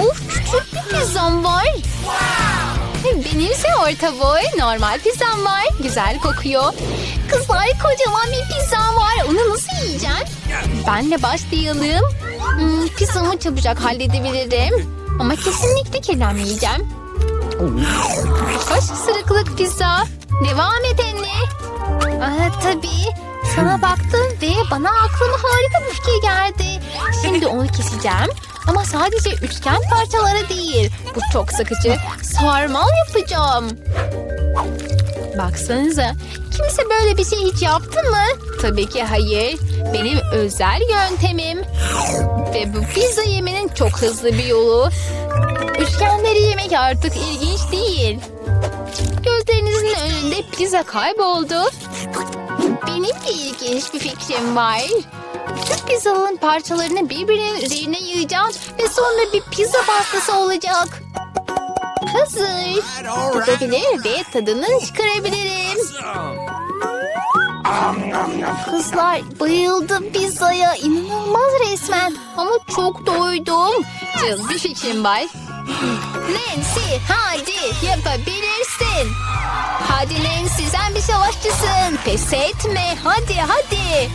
Of küçük bir pizzam var. Benim ise orta boy normal pizzam var. Güzel kokuyor. Kızlar kocaman bir pizzam var. Onu nasıl yiyeceğim? Benle başlayalım. Hmm, pizzamı çabucak halledebilirim. Ama kesinlikle kelamlayacağım. Hoş sırıklık pizza. Devam et anne. Aa, tabii. Sana baktım ve bana aklıma harika bir fikir geldi. Şimdi onu keseceğim. Ama sadece üçgen parçaları değil. Bu çok sıkıcı. Sarmal yapacağım. Baksanıza. Kimse böyle bir şey hiç yaptı mı? Tabii ki hayır. Benim özel yöntemim. Ve bu pizza yemenin çok hızlı bir yolu. Üçgenleri yemek artık ilginç değil. Gözlerinizin önünde pizza kayboldu. Benim ilginç bir fikrim var. Tüm pizzaların parçalarını birbirinin üzerine yığacağım ve sonra bir pizza pastası olacak. Hazır. Tutabilir ve tadını çıkarabilirim. Kızlar bayıldım pizzaya. İnanılmaz resmen. Ama çok doydum. Cıl bir fikrim var. Nancy hadi yapabilirsin. Hadi Nancy sen bir savaşçısın. Pes etme hadi hadi.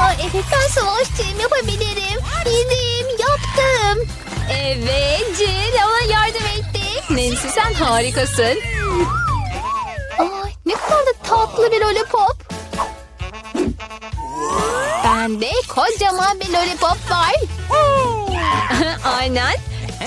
Aa, evet ben savaşçıyım yapabilirim. Yedim yaptım. Evet Jill ona yardım etti. Nancy sen harikasın. Ay, ne kadar da tatlı bir lollipop. Bende kocaman bir lollipop var. Aynen.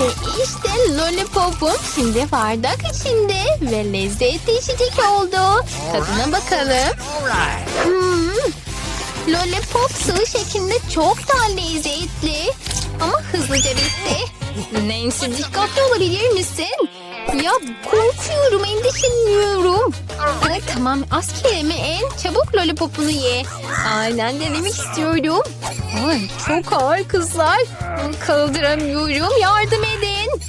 Ve işte lollipopum şimdi bardak içinde ve lezzetli içecek oldu. Tadına bakalım. Hmm. Lollipop sıvı şeklinde çok daha lezzetli. Ama hızlıca bitti. Nancy dikkatli olabilir misin? Ya korkuyorum, endişeleniyorum. Evet, tamam az kelime en çabuk lollipopunu ye. Aynen denemek istiyorum. Ay çok ağır kızlar. Kaldıramıyorum yardım edin.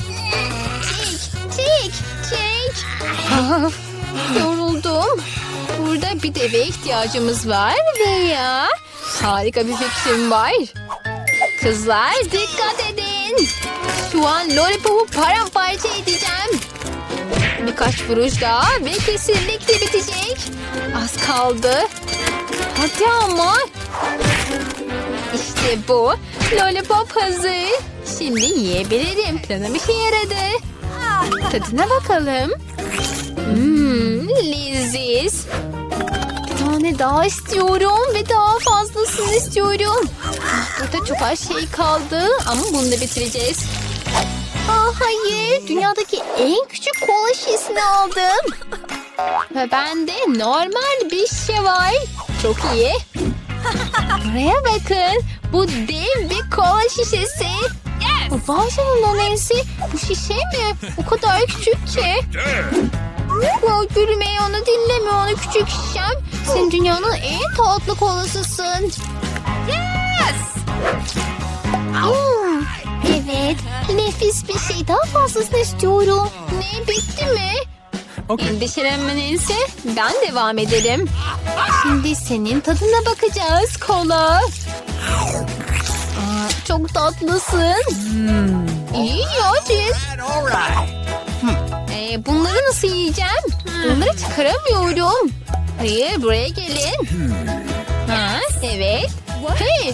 Çek, çek, çek. Yoruldum. Burada bir deve ihtiyacımız var veya harika bir fikrim var. Kızlar dikkat edin. Şu an lollipopu paramparça edeceğim. Birkaç vuruş daha ve kesinlikle bitecek. Az kaldı. Hadi ama. İşte bu. Lollipop hazır. Şimdi yiyebilirim. Planım işe yaradı. Tadına bakalım. Hmm, leziz. Bir tane daha istiyorum ve daha fazlasını istiyorum. Burada çok az şey kaldı ama bunu da bitireceğiz. Hayır, dünyadaki en küçük kola şişesini aldım. Ve bende normal bir şey var. Çok iyi. Buraya bakın. Bu dev bir kola şişesi. Vay canına Nancy. Bu şişe mi? O kadar küçük ki. Ya gülmeyi onu dinleme onu küçük şişem. Sen dünyanın en tatlı kolasısın. Yes! Hmm, evet. Nefis bir şey. Daha fazlasını istiyorum. Ne bitti mi? Endişelenme Nancy. Ben devam edelim. Şimdi senin tadına bakacağız kola. Aa, çok tatlısın. İyi ya Jill. Ee, bunları nasıl yiyeceğim? Bunları çıkaramıyorum. Hayır buraya gelin. Ha, evet. Hey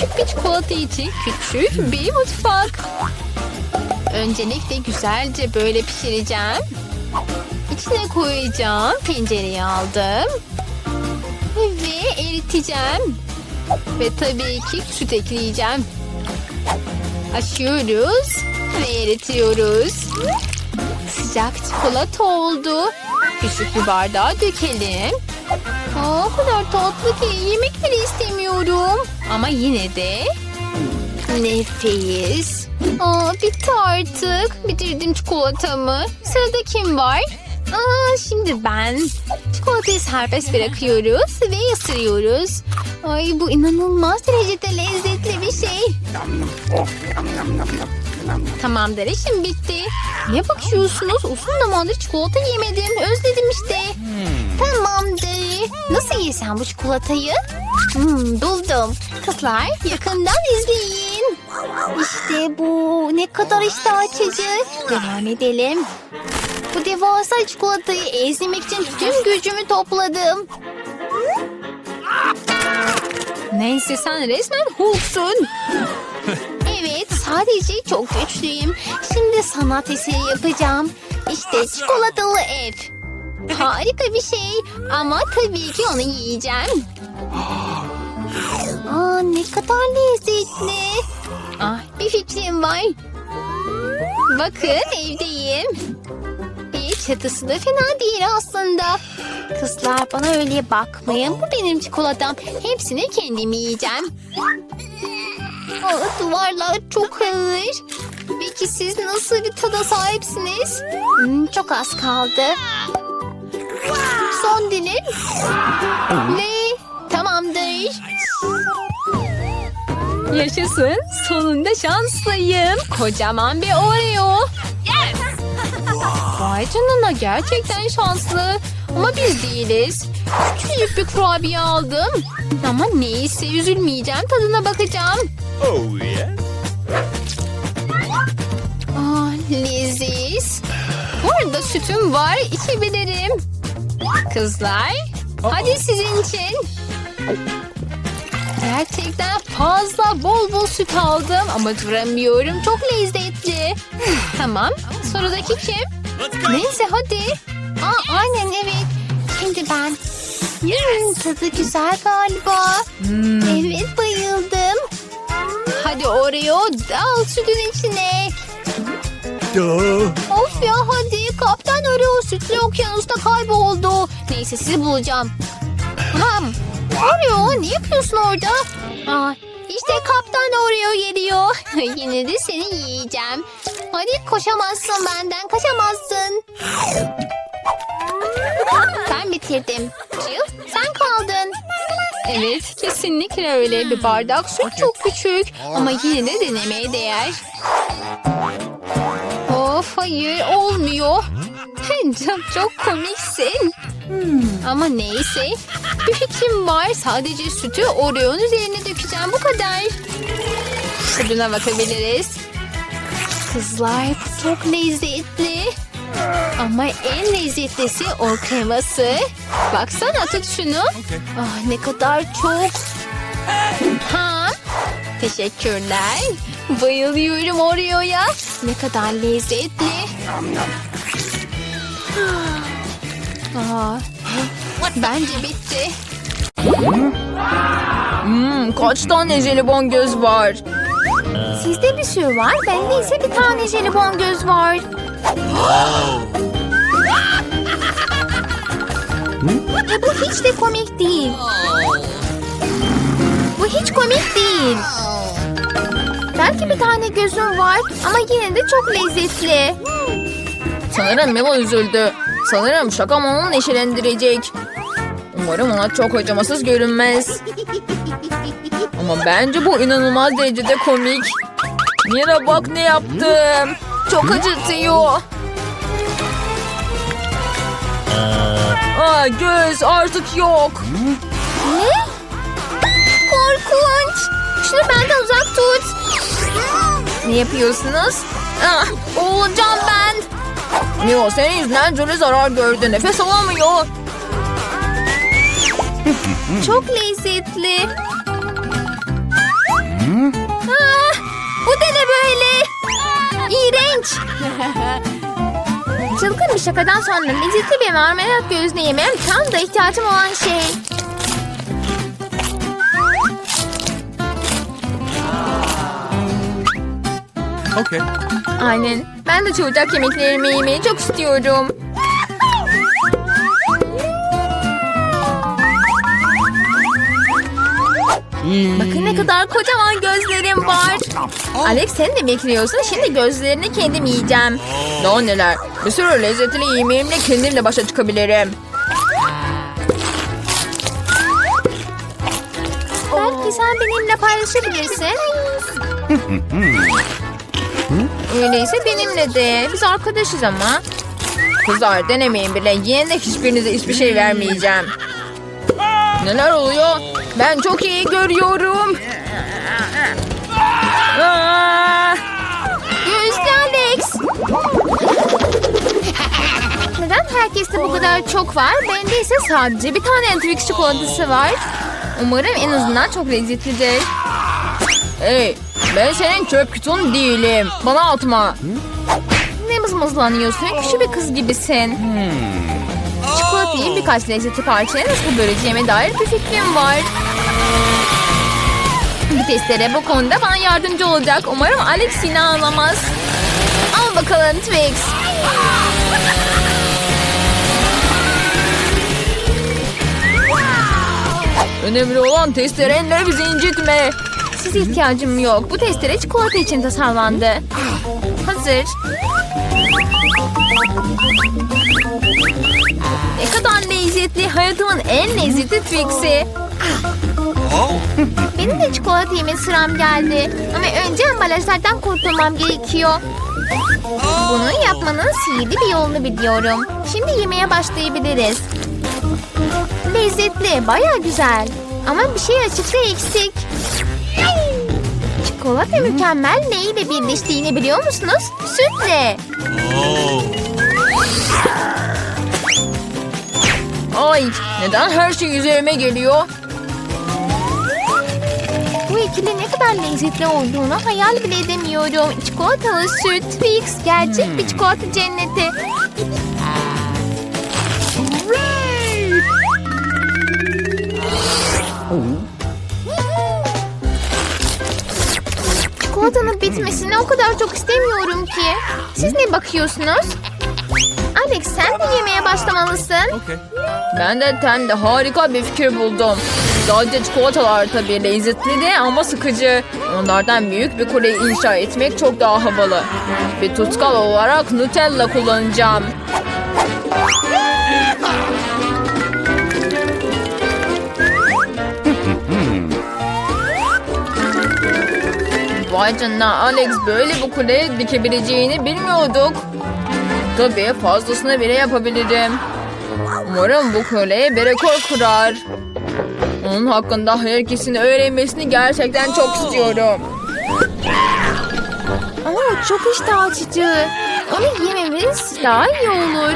Küçük bir çikolata için küçük bir mutfak. Öncelikle güzelce böyle pişireceğim. İçine koyacağım. Tencereye aldım. Ve eriteceğim. Ve tabii ki süt ekleyeceğim. Açıyoruz ve eritiyoruz. Sıcak çikolata oldu. Küçük bir bardağa dökelim. Aa, o kadar tatlı ki yemek bile istemiyorum. Ama yine de nefis. Aa, bitti artık. Bitirdim çikolatamı. Sırada kim var? Aa, şimdi ben. Çikolatayı serbest bırakıyoruz ve ısırıyoruz. Ay bu inanılmaz derecede lezzetli bir şey. Tamamdır işim bitti. Ne bakıyorsunuz? Uzun zamandır çikolata yemedim. Özledim işte. Tamamdır. Yesem bu çikolatayı? Hmm, buldum. Kızlar yakından izleyin. İşte bu. Ne kadar iştah açıcı. Devam edelim. Bu devasa çikolatayı ezmek için tüm gücümü topladım. Neyse sen resmen Hulk'sun. Evet sadece çok güçlüyüm. Şimdi sanat eseri yapacağım. İşte çikolatalı ev. Harika bir şey ama tabii ki onu yiyeceğim. Aa, ne kadar lezzetli. Ah, bir fikrim var. Bakın evdeyim. Hiç çatısı da fena değil aslında. Kızlar bana öyle bakmayın. Bu benim çikolatam. Hepsini kendim yiyeceğim. Aa, duvarlar çok ağır. Peki siz nasıl bir tada sahipsiniz? Hmm, çok az kaldı. Son dilim. Ve tamamdır. Yaşasın. Sonunda şanslıyım. Kocaman bir Oreo. Vay canına gerçekten şanslı. Ama biz değiliz. Küçücük bir kurabiye aldım. Ama neyse üzülmeyeceğim tadına bakacağım. Oh yeah. Aa, leziz. Bu arada sütüm var içebilirim. Kızlar hadi sizin için. Gerçekten fazla bol bol süt aldım ama duramıyorum. Çok lezzetli. tamam sıradaki kim? Neyse hadi. Aa, aynen evet. Şimdi ben. Hmm, tadı güzel galiba. Evet bayıldım. Hadi Oreo dal sütün içine. Duh. Of ya hadi kaptan Oreo sütlü okyanusta kayboldu. Neyse sizi bulacağım. Ham. Oreo ne yapıyorsun orada? Aa, işte kaptan Oreo geliyor. Yine de seni yiyeceğim. Hadi koşamazsın benden kaçamazsın. Ben bitirdim. Jill sen kaldın. Evet kesinlikle öyle bir bardak süt çok küçük ama yine de denemeye değer. Of hayır olmuyor. çok, çok komiksin. Ama neyse. Bir fikrim var. Sadece sütü Oreo'nun üzerine dökeceğim. Bu kadar. Tadına bakabiliriz. Kızlar çok lezzetli. Ama en lezzetlisi o kreması. Baksana tut şunu. Ah ne kadar çok. Ha? Teşekkürler. Bayılıyorum Oreo'ya. Ne kadar lezzetli. Aa, bence bitti. Hmm, kaç tane jelibon göz var? Sizde bir sürü var. Bende ise bir tane jelibon göz var. Ve bu hiç de komik değil. Bu hiç komik değil. Belki bir tane gözüm var ama yine de çok lezzetli. Sanırım Milo üzüldü. Sanırım şakam onu neşelendirecek. Umarım ona çok acımasız görünmez. Ama bence bu inanılmaz derecede komik. Mira bak ne yaptım. Çok acıtıyor. Aa, göz artık yok. Ne? Korkunç. Şunu benden uzak tut. Ne yapıyorsunuz? Ah, boğulacağım ben. Mio senin yüzünden Jolie zarar gördü. Nefes alamıyor. Çok lezzetli. Ah, bu da ne böyle? İğrenç. Çılgın bir şakadan sonra lezzetli bir marmelat gözüne yemem tam da ihtiyacım olan şey. Okay. Aynen. Ben de çocuk yemeklerimi yemeyi çok istiyorum. Bakın ne kadar kocaman gözlerim var. Alex sen de bekliyorsun. Şimdi gözlerini kendim yiyeceğim. Daha neler. Bir sürü lezzetli yemeğimle kendimle başa çıkabilirim. Belki sen benimle paylaşabilirsin. Öyleyse benimle de. Biz arkadaşız ama. Kızlar denemeyin bile. Yine de hiçbirinize hiçbir şey vermeyeceğim. Neler oluyor? Ben çok iyi görüyorum. Aa! Gözlü Alex. Neden herkeste bu kadar çok var? Bende ise sadece bir tane Twix çikolatası var. Umarım en azından çok lezzetlidir. Hey, ben senin çöp kutun değilim. Bana atma. Ne mızmızlanıyorsun? Küçük bir kız gibisin. Çikolatayı birkaç lezzeti parçaya nasıl böleceğime dair bir fikrim var. Bu testere bu konuda bana yardımcı olacak. Umarım Alex yine ağlamaz. Al bakalım Twix. Önemli olan testerenle bizi incitme. Size ihtiyacım yok. Bu testere çikolata için tasarlandı. Hazır. Ne kadar lezzetli. Hayatımın en lezzetli Twix'i. Benim de çikolata yeme sıram geldi. Ama önce ambalajlardan kurtulmam gerekiyor. Bunu yapmanın sihirli bir yolunu biliyorum. Şimdi yemeye başlayabiliriz. Lezzetli, baya güzel. Ama bir şey açıkta eksik. Çikolata mükemmel neyle birleştiğini biliyor musunuz? Sütle. Ay neden her şey üzerime geliyor? Bu ikili ne kadar lezzetli olduğunu hayal bile edemiyorum. Çikolatalı süt, Twix, gerçek bir çikolata cenneti. Çikolatanın bitmesini o kadar çok istemiyorum ki. Siz ne bakıyorsunuz? Alex sen de yemeye başlamalısın. Okay. Ben de tende harika bir fikir buldum. Sadece çikolatalar tabii lezzetli de ama sıkıcı. Onlardan büyük bir kule inşa etmek çok daha havalı. Bir tutkal olarak Nutella kullanacağım. Vay canına Alex böyle bu kule dikebileceğini bilmiyorduk. Tabii fazlasını bile yapabilirim. Umarım bu köleye bir rekor kurar. Onun hakkında herkesin öğrenmesini gerçekten çok istiyorum. Ama o çok iştah açıcı. Onu yememiz daha iyi olur.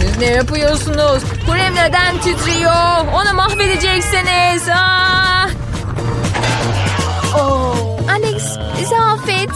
Siz ne yapıyorsunuz? Kulem neden titriyor? Onu mahvedeceksiniz. Aa!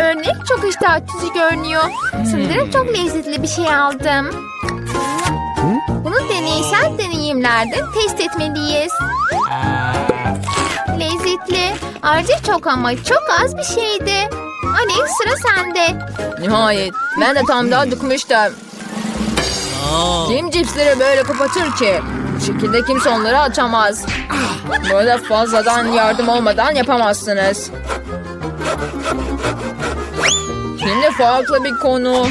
Örnek çok iştah açıcı görünüyor. Sanırım çok lezzetli bir şey aldım. Bunu deneysel deneyimlerde test etmeliyiz. Lezzetli. Ayrıca çok ama çok az bir şeydi. Alex sıra sende. Nihayet. Ben de tam da dıkmıştım. Kim cipsleri böyle kapatır ki? Bu şekilde kimse onları açamaz. Böyle fazladan yardım olmadan yapamazsınız. Şimdi farklı bir konu.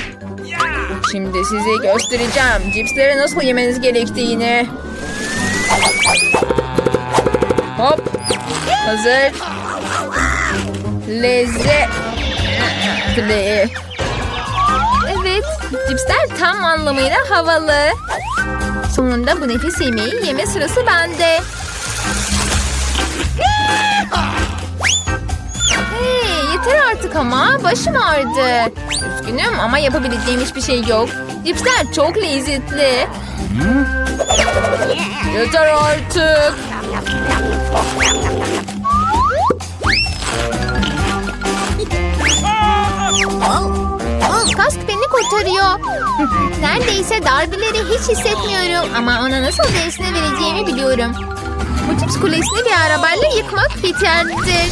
Şimdi size göstereceğim cipsleri nasıl yemeniz gerektiğini. Hop. Hazır. Lezzetli. Evet, cipsler tam anlamıyla havalı. Sonunda bu nefis yemeği yeme sırası bende. Ama başım ağrıdı. Üzgünüm ama yapabileceğim hiçbir şey yok. Cipsler çok lezzetli. Yeter artık. Kask beni kurtarıyor. Neredeyse darbeleri hiç hissetmiyorum ama ona nasıl dersine vereceğimi biliyorum. Bu cips kulesini bir arabayla yıkmak yeterlidir.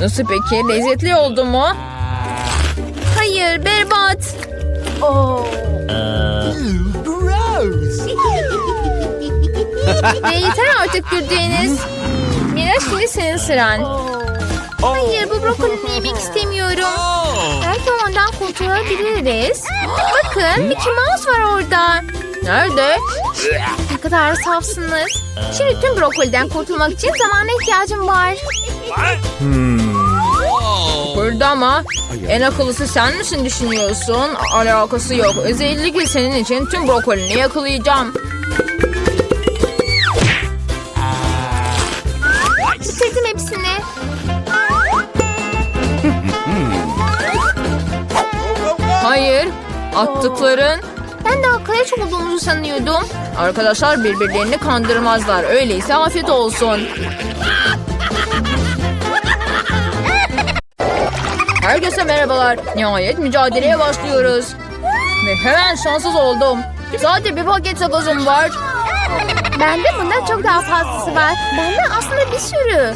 Nasıl peki? Lezzetli oldu mu? Hayır berbat. Ve yeter artık güldüğünüz. Mira şimdi senin sıran. Hayır bu brokolini yemek istemiyorum. Oh. Belki ondan kurtulabiliriz. Bakın Mickey Mouse var orada. Nerede? Ne kadar safsınız. Şimdi tüm brokoliden kurtulmak için zamana ihtiyacım var. Burada ama en akıllısı sen misin düşünüyorsun? Alakası yok. Özellikle senin için tüm brokolini yakalayacağım. Bitirdim hepsini. Hayır. Attıkların. Arkadaş olduğumuzu sanıyordum. Arkadaşlar birbirlerini kandırmazlar. Öyleyse afiyet olsun. Herkese merhabalar. Nihayet mücadeleye başlıyoruz. Ve hemen şanssız oldum. Sadece bir paket sakızım var. Bende bundan çok daha fazlası var. Bende aslında bir sürü.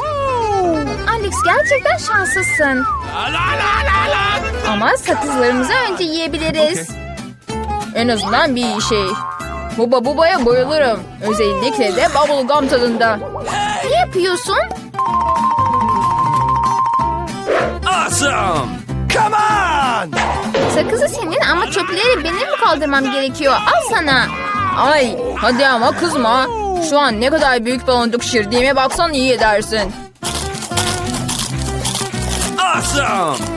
Alex gerçekten şanslısın. Ama sakızlarımızı önce yiyebiliriz. En azından bir şey. Buba bubaya bayılırım. Özellikle de bubblegum tadında. Ne yapıyorsun? Awesome. Come on. Sakızı senin ama çöpleri benim mi kaldırmam gerekiyor? Al sana. Ay hadi ama kızma. Şu an ne kadar büyük baloncuk şişirdiğime baksan iyi edersin. Awesome.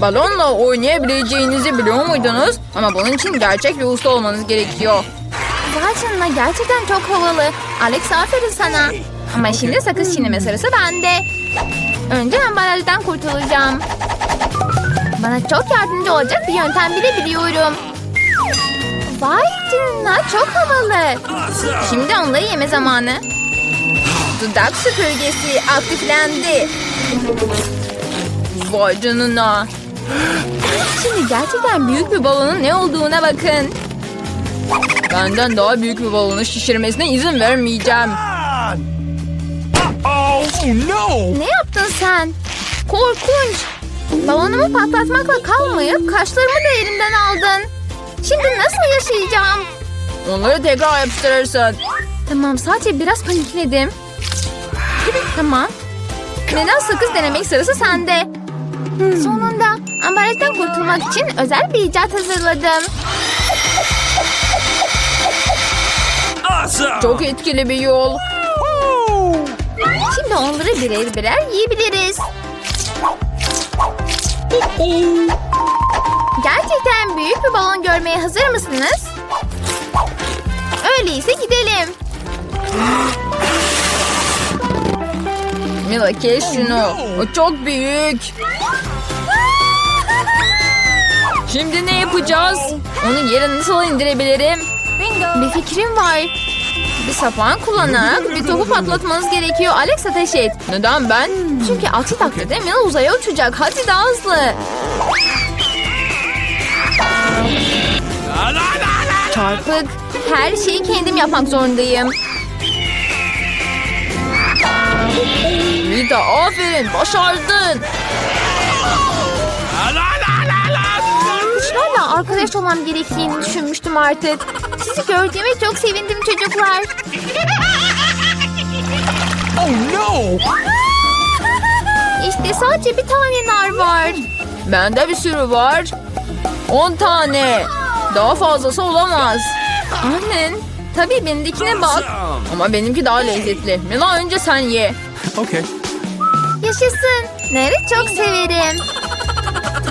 Balonla oynayabileceğinizi biliyor muydunuz? Ama bunun için gerçek bir usta olmanız gerekiyor. Canına gerçekten çok havalı. Alex aferin sana. Ama şimdi sakız çiğneme sırası bende. Önce ambalajdan kurtulacağım. Bana çok yardımcı olacak bir yöntem bile biliyorum. Vay canına çok havalı. Şimdi onları yeme zamanı. Dudak süpürgesi aktiflendi. Vay canına. Şimdi gerçekten büyük bir balonun ne olduğuna bakın. Benden daha büyük bir balonu şişirmesine izin vermeyeceğim. Oh, no! Ne yaptın sen? Korkunç. Balonumu patlatmakla kalmayıp kaşlarımı da elimden aldın. Şimdi nasıl yaşayacağım? Onları tekrar yapıştırırsın. Tamam sadece biraz panikledim. tamam. Neden sakız denemek sırası sende? Sonunda ambalajdan kurtulmak için özel bir icat hazırladım. Awesome! Çok etkili bir yol. Şimdi onları birer birer yiyebiliriz. Gerçekten büyük bir balon görmeye hazır mısınız? Öyleyse gidelim. Mila kes şunu. O çok büyük. Şimdi ne yapacağız? Onu yere nasıl indirebilirim? Bir fikrim var. Bir sapan kullanarak bir topu patlatmanız gerekiyor. Alex ateş et. Neden ben? Çünkü aksi takdirde Mila uzaya uçacak. Hadi daha hızlı. Çarpık. Her şeyi kendim yapmak zorundayım. Rita aferin başardın. Arkadaş olmam gerektiğini düşünmüştüm artık. Sizi gördüğüme çok sevindim çocuklar. Oh, no! İşte sadece bir tane nar var. Bende bir sürü var. 10 tane. Daha fazlası olamaz. Annen. Tabii benimkine bak. Ama benimki daha lezzetli. Mila önce sen ye. Okay. Yaşasın. Narı çok severim.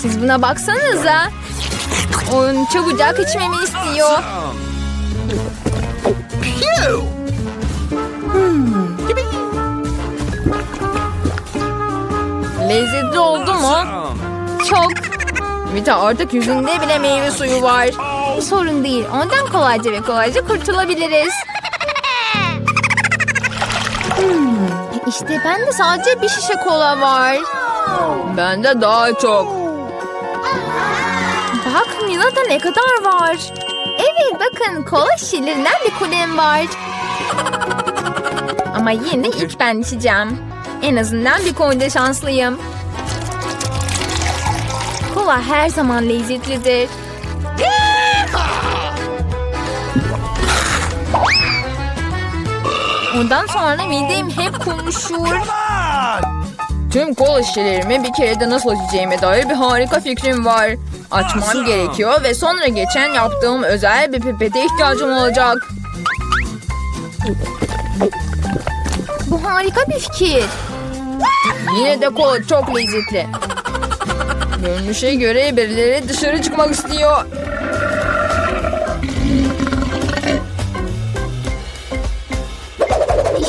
Siz buna baksanıza. Onun çabucak içmemi istiyor. Pew! Lezzetli oldu mu? Çok. Vita artık yüzünde bile meyve suyu var. Sorun değil. Ondan kolayca ve kolayca kurtulabiliriz. İşte bende sadece bir şişe kola var. Bende daha çok. Bak Mila'da ne kadar var. Evet bakın kola şişelerinden bir kulem var. Ama yine de ilk ben içeceğim. En azından bir konuda şanslıyım. Kola her zaman lezzetlidir. Ondan sonra midem hep konuşur. Tüm kola şişelerimi bir kerede nasıl açacağıma dair bir harika fikrim var. Açmam gerekiyor ve sonra geçen yaptığım özel bir pipete ihtiyacım olacak. Bu harika bir fikir. Yine de kola çok lezzetli. Görünüşe göre birileri dışarı çıkmak istiyor.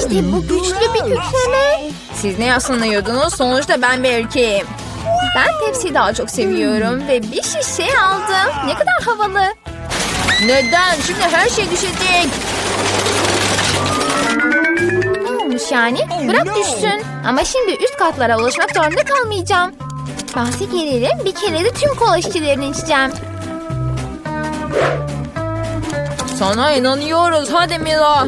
İşte bu güçlü bir kükreme. Siz ne yaslanıyordunuz? Sonuçta ben bir erkeğim. Ben tepsiyi daha çok seviyorum ve bir şişe aldım. Ne kadar havalı. Neden? Şimdi her şey düşecek. Ne olmuş yani? Bırak düşsün. Ama şimdi üst katlara ulaşmak zorunda kalmayacağım. Bahse gelelim bir kere de tüm kola şişelerini içeceğim. Sana inanıyoruz. Hadi Mila.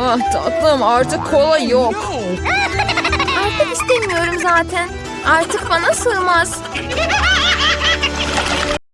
Ah tatlım artık kola yok. Artık istemiyorum zaten. Artık bana sığmaz.